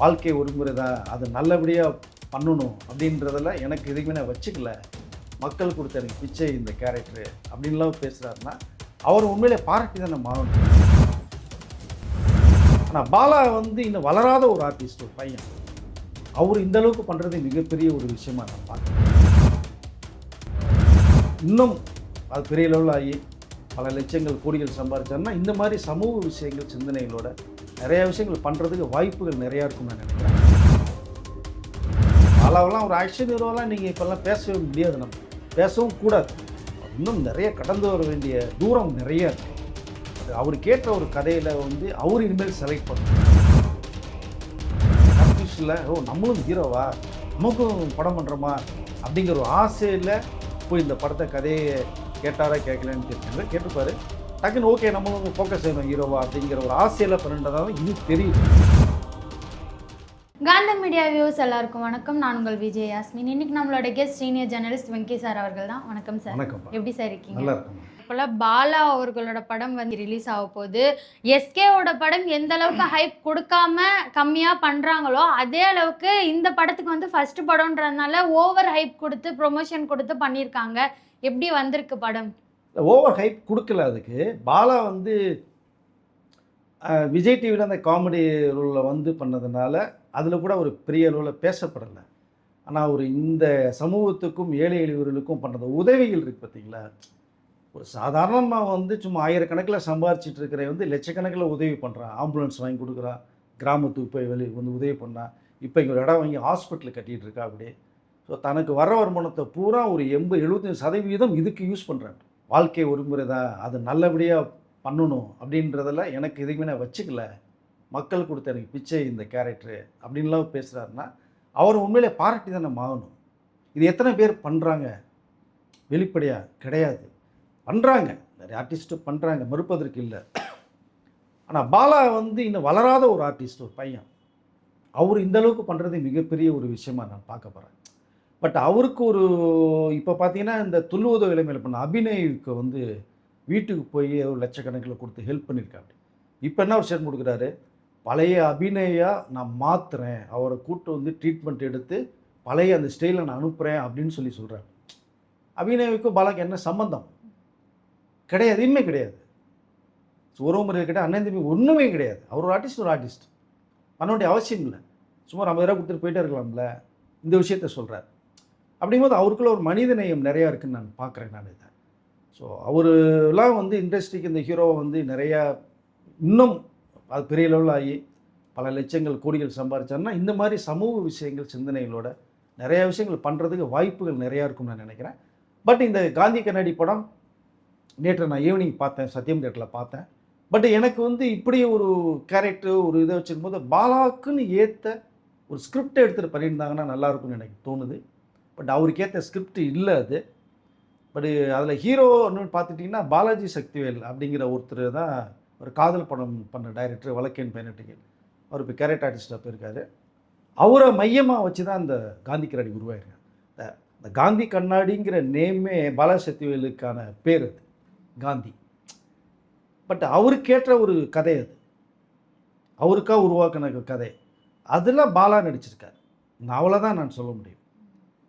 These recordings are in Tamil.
வாழ்க்கை ஒரு முறை தான் அது நல்லபடியாக பண்ணணும் அப்படின்றதில் எனக்கு எதுவுமே நான் வச்சுக்கல. மக்கள் கொடுத்த எனக்கு பிச்சை இந்த கேரக்டரு அப்படின்லாம் பேசுகிறாருன்னா அவர் உண்மையிலே பாராட்டி தான் நம்ம ஆனால் பாலா வந்து இன்னும் வளராத ஒரு ஆர்டிஸ்ட் ஒரு பையன். அவர் இந்த அளவுக்கு பண்ணுறது மிகப்பெரிய ஒரு விஷயமா நான் பார்க்குறேன். இன்னும் அது பெரிய லெவலில் ஆகி பல லட்சங்கள் கோடிகள் சம்பாதிச்சாருன்னா இந்த மாதிரி சமூக விஷயங்கள் சிந்தனைகளோட நிறைய விஷயங்கள் பண்ணுறதுக்கு வாய்ப்புகள் நிறையா இருக்கும் நான் நினைக்கிறேன். அளவெல்லாம் ஒரு ஆக்ஷன் ஹீரோலாம் நீங்கள் இப்போல்லாம் பேசவே முடியாது நம்ம. பேசவும் கூடாது. இன்னும் நிறைய கடந்து வர வேண்டிய தூரம் நிறைய இருக்கு. அது அவர் கேட்ட ஒரு கதையில் வந்து அவர் இனிமேல் செலக்ட் பண்ணணும். கன்ஃபியூஷனில் ஓ நம்மளும் ஹீரோவா நமக்கும் படம் பண்ணுறோமா அப்படிங்கிற ஒரு ஆசையில் போய் இந்த படத்தை கதையை கேட்டாரா கேட்கலன்னு கேட்டாங்க கேட்டுப்பாரு டக்குன்னு ஓகே நம்மளும் ஃபோக்கஸ் செய்யணும். ஹீரோவா அப்படிங்கிற ஒரு ஆசையில் பண்ணிட்டதால இது தெரியுது. காந்த மீடியா வியூஸ் எல்லாருக்கும் வணக்கம். நான் உங்கள் விஜய் யாஸ்மின். இன்னைக்கு நம்மளோட guest senior journalist Venki sir அவர்கள் தான் வணக்கம் சார் வணக்கம் எப்படி சார் இருக்கீங்க? நல்லா இருக்கும். இப்போல்லாம் பாலா அவர்களோட படம் வந்து ரிலீஸ் ஆக போகுது. எஸ்கேவோட படம் எந்த அளவுக்கு ஹைப் கொடுக்காம கம்மியா பண்றாங்களோ அதே அளவுக்கு இந்த படத்துக்கு வந்து ஃபர்ஸ்ட் படம்ன்றதுனால ஓவர் ஹைப் கொடுத்து ப்ரொமோஷன் கொடுத்து பண்ணியிருக்காங்க. எப்படி வந்திருக்கு படம்? ஓவர் ஹைப் கொடுக்கல அதுக்கு. பாலா வந்து விஜய் டிவியில் அந்த காமெடி ரோலில் வந்து பண்ணதுனால அதில் கூட ஒரு பெரிய அளவில் பேசப்படலை. ஆனால் ஒரு இந்த சமூகத்துக்கும் ஏழை எளியவர்களுக்கும் பண்ணுற உதவிகள் இருக்குது பார்த்தீங்களா ஒரு சாதாரணமாக வந்து சும்மா ஆயிரக்கணக்கில் சம்பாரிச்சிட்டு இருக்கிற வந்து லட்சக்கணக்கில் உதவி பண்ணுறான் ஆம்புலன்ஸ் வாங்கி கொடுக்குறான். கிராமத்துக்கு போய் வெளியே வந்து உதவி பண்ணான். இப்போ இங்கே ஒரு இடம் வாங்கி ஹாஸ்பிட்டல் கட்டிகிட்டு இருக்கா அப்படியே. ஸோ தனக்கு வர வருமானத்தை பூரா ஒரு எண்பது எழுபத்தஞ்சு சதவீதம் இதுக்கு யூஸ் பண்ணுறாங்க வாழ்க்கை ஒருமுறை தான் அது நல்லபடியாக பண்ணணும் அப்படின்றதில் எனக்கு எதுக்குமே நான் வச்சுக்கல. மக்கள் கொடுத்த எனக்கு பிச்சை இந்த கேரக்டரு அப்படின்லாம் பேசுகிறாருன்னா அவர் உண்மையிலே பாராட்டி தானே நம்ம ஆகணும். இது எத்தனை பேர் பண்ணுறாங்க வெளிப்படையாக கிடையாது. பண்ணுறாங்க நிறைய ஆர்டிஸ்ட்டு பண்ணுறாங்க மறுப்பதற்கு இல்லை. ஆனால் பாலா வந்து இன்னும் வளராத ஒரு ஆர்டிஸ்ட் ஒரு பையன். அவர் இந்த அளவுக்கு பண்ணுறது மிகப்பெரிய ஒரு விஷயமாக நான் பார்க்க போகிறேன் பட் அவருக்கு ஒரு இப்போ பார்த்தீங்கன்னா இந்த துள்ளுவதோ இளமையில் பண்ண அபிநய்க்கு வந்து வீட்டுக்கு போய் ஒரு லட்சக்கணக்கில் கொடுத்து ஹெல்ப் பண்ணியிருக்காரு இப்போ என்ன ஒரு ஸ்டேட்மெண்ட் கொடுக்குறாரு? பழைய அபிநயா நான் மாற்றுறேன் அவரை கூட்டு வந்து ட்ரீட்மெண்ட் எடுத்து பழைய அந்த ஸ்டைலில் நான் அனுப்புகிறேன் அப்படின்னு சொல்லி சொல்கிறாரு அபிநயவுக்கும் பாலாக்கு என்ன சம்பந்தம்? கிடையாது. இனிமே கிடையாது. உறவு முறையில் கிட்ட அண்ணன் தம்பி ஒன்றுமே கிடையாது. அவர் ஒரு ஆர்டிஸ்ட் ஒரு ஆர்டிஸ்ட் பண்ண வேண்டிய அவசியம் இல்லை. சும்மா ஐம்பது ரூபா கொடுத்துட்டு போயிட்டே இருக்கலாம்ல. இந்த விஷயத்த சொல்கிறார் அப்படிங்கும்போது அவருக்குள்ள ஒரு மனித நேயம் நிறையா இருக்குன்னு நான் பார்க்குறேன் நான் இதை. ஸோ அவருலாம் வந்து இண்டஸ்ட்ரிக்கு இந்த ஹீரோவை வந்து நிறையா இன்னும் அது பெரிய லெவலில் ஆகி பல லட்சங்கள் கோடிகள் சம்பாதிச்சாருன்னா இந்த மாதிரி சமூக விஷயங்கள் சிந்தனைகளோட நிறைய விஷயங்கள் பண்ணுறதுக்கு வாய்ப்புகள் நிறையா இருக்கும்னு நான் நினைக்கிறேன். பட் இந்த காந்தி கண்ணாடி படம் நேற்று நான் ஈவினிங் பார்த்தேன் சத்யம் தேட்டரில் பார்த்தேன். பட் எனக்கு வந்து இப்படி ஒரு கேரக்டர் ஒரு இதை வச்சுருக்கும்போது பாலாக்குன்னு ஏற்ற ஒரு ஸ்கிரிப்டை எடுத்துகிட்டு பண்ணியிருந்தாங்கன்னா நல்லாயிருக்கும்னு எனக்கு தோணுது. பட் அவருக்கேற்ற ஸ்கிரிப்ட் இல்லை அது. பட் அதில் ஹீரோன்னு பார்த்துட்டிங்கன்னா பாலாஜி சக்திவேல் அப்படிங்கிற ஒருத்தர் தான் ஒரு காதல் படம் பண்ண டைரக்டர் வழக்கேன் பயனட்டிகள் அவர் இப்போ கேரட் ஆர்டிஸ்டாக போயிருக்காரு. அவரை மையமாக வச்சு தான் அந்த காந்தி கண்ணாடி உருவாயிருக்காங்க. இந்த- இந்த காந்தி கண்ணாடிங்கிற நேமே பாலாஜி சக்திவேலுக்கான பேர் அது காந்தி. பட் அவருக்கேற்ற ஒரு கதை அது. அவருக்காக உருவாக்கின கதை. அதில் பாலா நடிச்சிருக்காரு. நான் அவ்வளோதான் நான் சொல்ல முடியும்.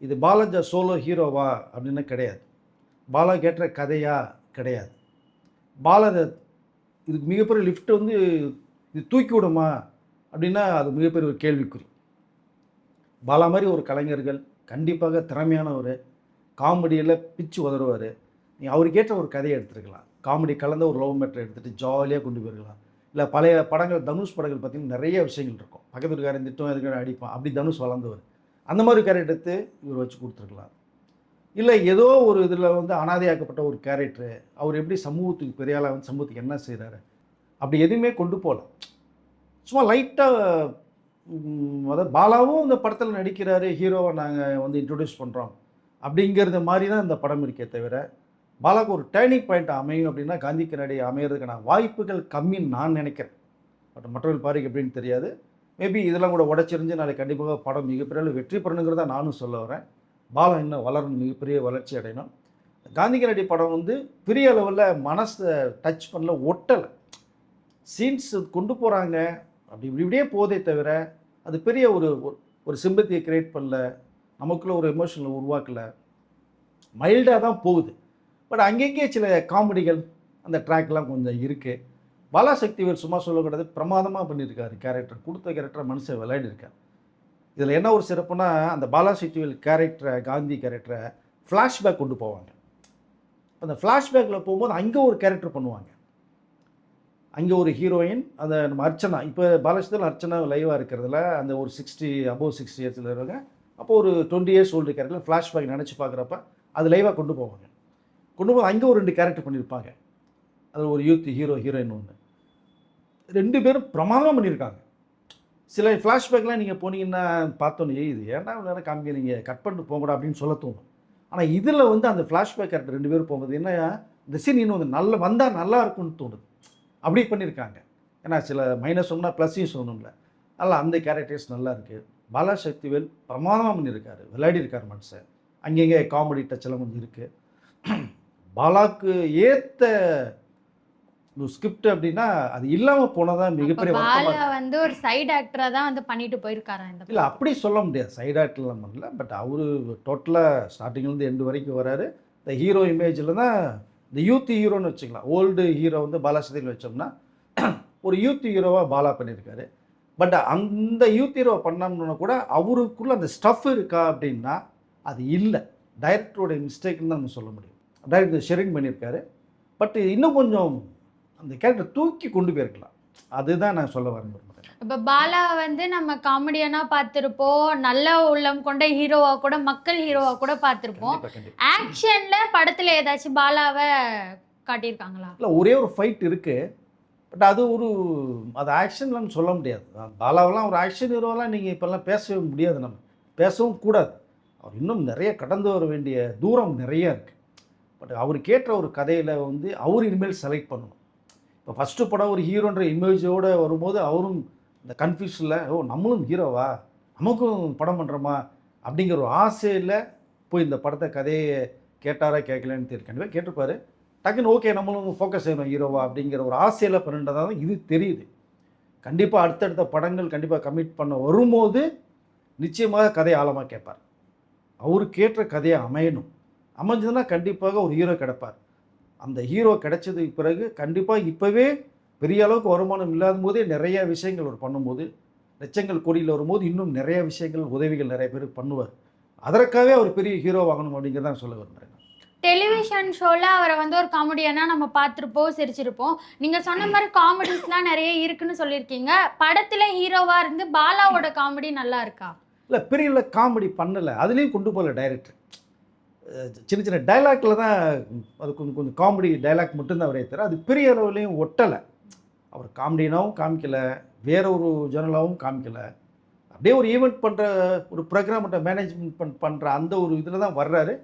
இது பாலாஜா சோலோ ஹீரோவா அப்படின்னு கிடையாது. பாலா கேட்ட கதையா கிடையாது. பாலாஜ இதுக்கு மிகப்பெரிய லிஃப்ட் வந்து இது தூக்கி விடுமா அப்படின்னா அது மிகப்பெரிய ஒரு கேள்விக்குறி. பாலா மாதிரி ஒரு கலைஞர்கள் கண்டிப்பாக திறமையானவர் காமெடியில் பிச்சு உதறுவார். நீ அவருக்கேற்ற ஒரு கதையை எடுத்துருக்கலாம். காமெடி கலந்த ஒரு லவ் மேட்டர் எடுத்துகிட்டு ஜாலியாக கொண்டு போயிருக்கலாம். இல்லை பழைய படங்கள் தனுஷ் படங்கள் பார்த்தீங்கன்னா நிறைய விஷயங்கள் இருக்கும். பக்கத்து வீட்டுக்காரன் திட்டம் எதுக்கான அடிப்பான். அப்படி தனுஷ் வளர்ந்தவர். அந்த மாதிரி கேரட் எடுத்து இவர் வச்சு கொடுத்துருக்கலாம். இல்லை ஏதோ ஒரு இதில் வந்து அனாதையாக்கப்பட்ட ஒரு கேரக்டரு அவர் எப்படி சமூகத்துக்கு பெரிய ஆளாக வந்து சமூகத்துக்கு என்ன செய்கிறாரு? அப்படி எதுவுமே கொண்டு போகல. சும்மா லைட்டாக அதாவது பாலாவும் இந்த படத்தில் நடிக்கிறாரு ஹீரோவை நாங்கள் வந்து இன்ட்ரடியூஸ் பண்ணுறோம் அப்படிங்கிறது மாதிரி தான் இந்த படம் இருக்கே தவிர பாலாவுக்கு ஒரு டேர்னிங் பாயிண்ட் அமையும் அப்படின்னா காந்தி கண்ணாடி அமையிறதுக்கான வாய்ப்புகள் கம்மின்னு நான் நினைக்கிறேன். பட் மற்றவர்கள் பாருக்கு எப்படின்னு தெரியாது. மேபி இதெல்லாம் கூட உடச்சிருந்து நாளைக்கு கண்டிப்பாக படம் மிகப்பெரிய அளவு வெற்றி பெறணுங்கிறத நானும் சொல்ல வரேன். பாலம் இன்னும் வளரணும் மிகப்பெரிய வளர்ச்சி அடையணும். காந்தி கண்ணாடி படம் வந்து பெரிய அளவில் மனசை டச் பண்ணல ஒட்டலை. சீன்ஸ் கொண்டு போகிறாங்க அப்படி இப்படி இப்படியே போதே தவிர அது பெரிய ஒரு ஒரு- சிம்பத்தியை கிரியேட் பண்ணல. நமக்குள்ள ஒரு எமோஷனல் உருவாக்கல. மைல்டாக தான் போகுது. பட் அங்கங்கே சில காமெடிகள் அந்த ட்ராக்லாம் கொஞ்சம் இருக்குது பாலாசக்திவேல் சும்மா சொல்லக்கூடாது பிரமாதமாக பண்ணியிருக்காரு கேரக்டர் கொடுத்த கேரக்டரை மனுஷன் விளையாடிருக்கார் இதில் என்ன ஒரு சிறப்புனா அந்த பாலாசக்திவேல் கேரக்டரை காந்தி கேரக்டரை ஃப்ளாஷ்பேக் கொண்டு போவாங்க. அந்த ஃப்ளாஷ்பேக்கில் போகும்போது அங்கே ஒரு கேரக்டர் பண்ணுவாங்க. அங்கே ஒரு ஹீரோயின் அந்த நம்ம அர்ச்சனா இப்போ பாலகிருஷ்ணன் அர்ச்சனா லைவாக இருக்கிறதுல அந்த ஒரு சிக்ஸ்டி அபோவ் சிக்ஸ்டி இயர்ஸில் இருக்காங்க. அப்போ ஒரு twenty years old character flashback நினச்சி பார்க்குறப்ப அது லைவாக கொண்டு போவாங்க. கொண்டு போது அங்கே ஒரு ரெண்டு கேரக்டர் பண்ணியிருப்பாங்க. அது ஒரு யூத் ஹீரோ ஹீரோயின் ஒன்று ரெண்டு பேரும் பிரமாதமாக பண்ணியிருக்காங்க. சில ஃப்ளாஷ்பேக்லாம் நீங்கள் போனீங்கன்னா பார்த்தோன்னே "ஏய், இது ஏன்டா இவ்வளவு காமிக்க காமிக்கிறீங்க கட் பண்ணிட்டு போங்கடா அப்படின்னு சொல்ல தோணும். ஆனால் இதில் வந்து அந்த ஃப்ளாஷ்பேக் கேரக்டர் ரெண்டு பேரும் போகும்போது என்ன இந்த சீன் இன்னும் வந்து நல்ல வந்தால் நல்லா இருக்கும்னு தோணுது. அப்படி பண்ணியிருக்காங்க. ஏன்னா சில மைனஸ் ஒன்றா ப்ளஸ்ஸையும் சொல்லணும்ல. அதில் அந்த கேரக்டர்ஸ் நல்லா இருக்குது பாலா சக்திவேல் பிரமாதமாக பண்ணியிருக்காரு. விளையாடி இருக்கார் மனுஷன். அங்கங்கே காமெடி டச்செல்லாம் கொஞ்சம் இருக்குது பாலாக்கு ஏற்ற ஸ்கிரிப்ட் அப்படின்னா அது இல்லாமல் போனதான் மிகப்பெரிய பாலா வந்து ஒரு சைடு ஆக்டரா தான் வந்து பண்ணிட்டு போயிருக்காரா இந்த இல்லை அப்படி சொல்ல முடியாது. சைட் ஆக்ட்லாம் பண்ணல. பட் அவரு டோட்டலாக ஸ்டார்டிங்லேருந்து எண்டு வரைக்கும் வராரு. இந்த ஹீரோ இமேஜில் தான் இந்த யூத் ஹீரோன்னு வச்சுக்கலாம். ஓல்டு ஹீரோ வந்து பாலாசதியில் வச்சோம்னா ஒரு யூத் ஹீரோவாக பாலா பண்ணியிருக்காரு பட் அந்த யூத் ஹீரோ பண்ணோம்னா கூட அவருக்குள்ள அந்த ஸ்டஃப் இருக்கா அப்படின்னா அது இல்லை. டைரக்டரோட மிஸ்டேக்னு தான் நம்ம சொல்ல முடியும். டைரக்டர் ஷெரிங் பண்ணியிருக்காரு பட் இன்னும் கொஞ்சம் அந்த கேரக்டர் தூக்கி கொண்டு போயிருக்கலாம். அதுதான் நான் சொல்ல வரேன் இப்ப பாலா வந்து நம்ம காமெடியனா பார்த்திருப்போம். நல்ல உள்ளம் கொண்ட ஹீரோவா கூட மக்கள் ஹீரோவா கூட பார்த்திருப்போம். ஆக்ஷன்ல படத்துல ஏதாச்சும் பாலாவை காட்டியிருக்காங்களா? இல்லை ஒரே ஒரு ஃபைட் இருக்குது பட் அது ஒரு அது ஆக்ஷன்லாம் சொல்ல முடியாது. பாலாவெல்லாம் ஒரு ஆக்ஷன் ஹீரோவெல்லாம் நீங்கள் இப்போல்லாம் பேசவே முடியாது நம்ம. பேசவும் கூடாது. அவர் இன்னும் நிறைய கடந்து வர வேண்டிய தூரம் நிறைய இருக்குது பட் அவருக்கு ஏற்ற ஒரு கதையில் வந்து அவர் இனிமேல் செலக்ட் பண்ணணும். இப்போ ஃபஸ்ட்டு படம் ஒரு ஹீரோன்ற இமேஜோடு வரும்போது அவரும் இந்த கன்ஃபியூஷனில் ஓ நம்மளும் ஹீரோவா நமக்கும் படம் பண்ணுறோமா அப்படிங்கிற ஒரு ஆசையில் போய் இந்த படத்தை கதையை கேட்டாரா கேட்கலன்னு தெரியும் கண்டிப்பாக கேட்டிருப்பாரு. டக்குன்னு ஓகே நம்மளும் ஃபோக்கஸ் செய்யணும் ஹீரோவா அப்படிங்கிற ஒரு ஆசையில் பண்ணுறதாக தான் இது தெரியுது. கண்டிப்பாக அடுத்தடுத்த படங்கள் கண்டிப்பாக கமிட் பண்ண வரும்போது நிச்சயமாக கதையை ஆழமாக கேட்பார். அவர் கேட்ட கதையை அமையணும். அமைஞ்சதுன்னா கண்டிப்பாக ஒரு ஹீரோ கிடைப்பார். அந்த ஹீரோ கிடைச்சதுக்கு பிறகு கண்டிப்பாக இப்போவே பெரிய அளவுக்கு வருமானம் இல்லாத போதே நிறைய விஷயங்கள் அவர் பண்ணும்போது லட்சங்கள் கோடியில் வரும்போது இன்னும் நிறைய விஷயங்கள் உதவிகள் நிறைய பேர் பண்ணுவார். அதற்காகவே அவர் பெரிய ஹீரோ வாங்கணும் அப்படிங்கிறதான் சொல்ல விரும்புகிறேன் டெலிவிஷன் ஷோல அவரை வந்து ஒரு காமெடியனா நம்ம பார்த்திருப்போம் சிரிச்சிருப்போம். நீங்க சொன்ன மாதிரி காமெடிஸ்லாம் நிறைய இருக்குன்னு சொல்லியிருக்கீங்க. படத்துல ஹீரோவா இருந்து பாலாவோட காமெடி நல்லா இருக்கா? இல்லை பெரிய காமெடி பண்ணலை. அதுலேயும் கொண்டு போகல டைரக்டர் சின்ன சின்ன டைலாக்ல தான் அது கொஞ்சம் கொஞ்சம் காமெடி டைலாக் மட்டும்தான் அவரே தவிர அது பெரிய அளவுலேயும் ஒட்டலை. அவர் காமெடினாவும் காமிக்கல வேற ஒரு ஜேர்னலாகவும் காமிக்கல. அப்படியே ஒரு ஈவெண்ட் பண்ணுற ஒரு ப்ரோக்ராம்கிட்ட மேனேஜ்மெண்ட் பண் பண்ணுற அந்த ஒரு இதில் தான் வர்றாரு.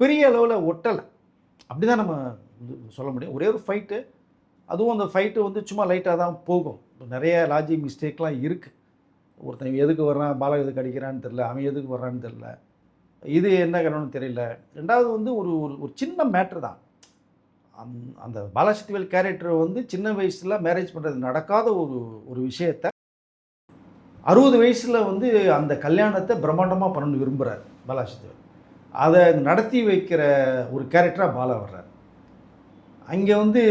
பெரிய அளவில் ஒட்டலை. அப்படி தான் நம்ம சொல்ல முடியும். ஒரே ஒரு ஃபைட்டு அதுவும் அந்த ஃபைட்டு வந்து சும்மா லைட்டாக தான் போகும். நிறைய லாஜிக் மிஸ்டேக்லாம் இருக்குது ஒருத்தன் எதுக்கு வர்றான் பாலா எதுக்கு அடிக்கிறான்னு தெரில அவன் எதுக்கு வர்றான்னு தெரில இது என்ன காரணம்னு தெரியல. ரெண்டாவது வந்து ஒரு ஒரு ஒரு சின்ன மேட்ரு தான். அந் அந்த பாலசக்திவேல் கேரக்டர் வந்து சின்ன வயசில் மேரேஜ் பண்ணுறது நடக்காத ஒரு ஒரு விஷயத்த அறுபது வயசில் வந்து அந்த கல்யாணத்தை பிரம்மாண்டமாக பண்ணணும்னு விரும்புகிறார் பாலாசக்திவேல். அதை நடத்தி வைக்கிற ஒரு கேரக்டராக பாலா வர்றார். அங்கே வந்து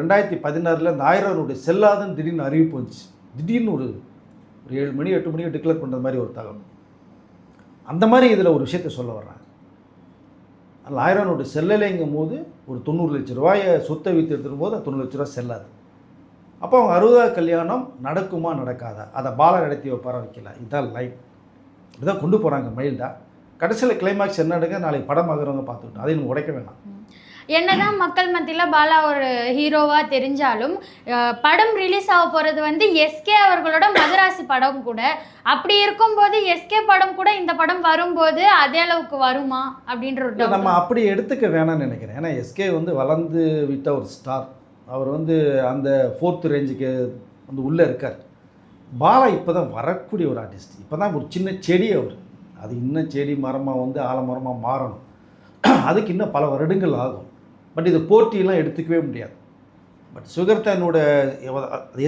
ரெண்டாயிரத்தி பதினாறில் இந்த ஆயிரவனுடைய செல்லாதுன்னு திடீர்னு அறிவிப்பு வந்துச்சு. திடீர்னு ஒரு ஒரு ஏழு மணி எட்டு மணிக்கு டிக்ளேர் பண்ணுற மாதிரி ஒரு தகவல். அந்த மாதிரி இதில் ஒரு விஷயத்த சொல்ல வர்றாங்க அதில் ஆயிரவனோட செல்லலைங்கும் போது ஒரு தொண்ணூறு லட்ச ரூபாயை சொத்தை விற்று எடுத்துகிட்டு போது தொண்ணூறு லட்ச ரூபா செல்லாது. அப்போ அவங்க அறுபதாவது கல்யாணம் நடக்குமா நடக்காதா? அதை பாலை நடத்தி வைப்பார வைக்கல இதுதான் லைஃப் இதுதான் கொண்டு போகிறாங்க மைல்டாக கடைசியில் கிளைமேக்ஸ் என்ன நடக்க நாளைக்கு படம் ஆகிறவங்க பார்த்துக்கிட்டோம். அதை நம்ம உடைக்க வேணாம். என்னதான் மக்கள் மத்தியில பாலா ஒரு ஹீரோவா தெரிஞ்சாலும் படம் ரிலீஸ் ஆக போறது வந்து எஸ்கே அவர்களோட மதராசி படம் கூட. அப்படி இருக்கும்போது எஸ்கே படம் கூட இந்த படம் வரும்போது அதே அளவுக்கு வருமா அப்படின்ற ஒரு. நம்ம அப்படி எடுத்துக்க வேணாம்னு நினைக்கிறேன். ஏன்னா எஸ்கே வந்து வளர்ந்து விட்ட ஒரு ஸ்டார் அவர் வந்து அந்த ஃபோர்த் ரேஞ்சுக்கு வந்து உள்ளே இருக்கார். பாலா இப்போ தான் வரக்கூடிய ஒரு ஆர்டிஸ்ட் இப்போ தான் ஒரு சின்ன செடி அவர். அது இன்னும் செடி மரமாக வந்து ஆலமரமாக மாறணும். அதுக்கு இன்னும் பல வருடங்கள் ஆகும். பட் இது போட்டியெல்லாம் எடுத்துக்கவே முடியாது. பட் சுகர்தனோட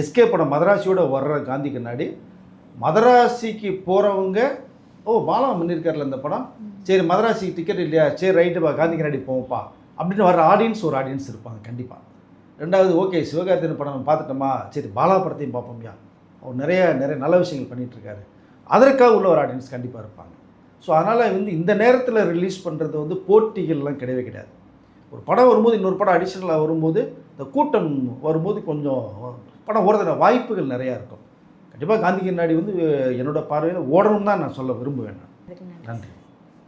எஸ்கே படம் மதராசியோட வர்ற காந்தி கண்ணாடி மதராசிக்கு போகிறவங்க ஓ பாலா பண்ணியிருக்காருல இந்த படம். சரி மதராசிக்கு டிக்கெட் இல்லையா? சரி ரைட்டுப்பா காந்தி கண்ணாடி போவோம்ப்பா. அப்படின்னு வர ஆடியன்ஸ் ஒரு ஆடியன்ஸ் இருப்பாங்க கண்டிப்பாக ரெண்டாவது ஓகே சிவகார்த்தியின் படம் நம்ம பார்த்துட்டோமா? சரி பாலா படத்தையும் பார்ப்போம்யா. அவர் நிறைய நிறைய நல்ல விஷயங்கள் பண்ணிகிட்ருக்காரு அதற்காக உள்ள ஒரு ஆடியன்ஸ் கண்டிப்பாக இருப்பாங்க. ஸோ அதனால் வந்து இந்த நேரத்தில் ரிலீஸ் பண்ணுறது வந்து போட்டிகள்லாம் கிடையவே கிடையாது. ஒரு படம் வரும்போது இன்னொரு படம் அடிஷனலாக வரும்போது இந்த கூட்டம் வரும்போது கொஞ்சம் படம் ஓடுறதுன வாய்ப்புகள் நிறையா இருக்கும். கண்டிப்பாக காந்தி கண்ணாடி வந்து என்னோட பார்வையில் ஓடணும் தான் நான் சொல்ல விரும்புவேன் நான். நன்றி.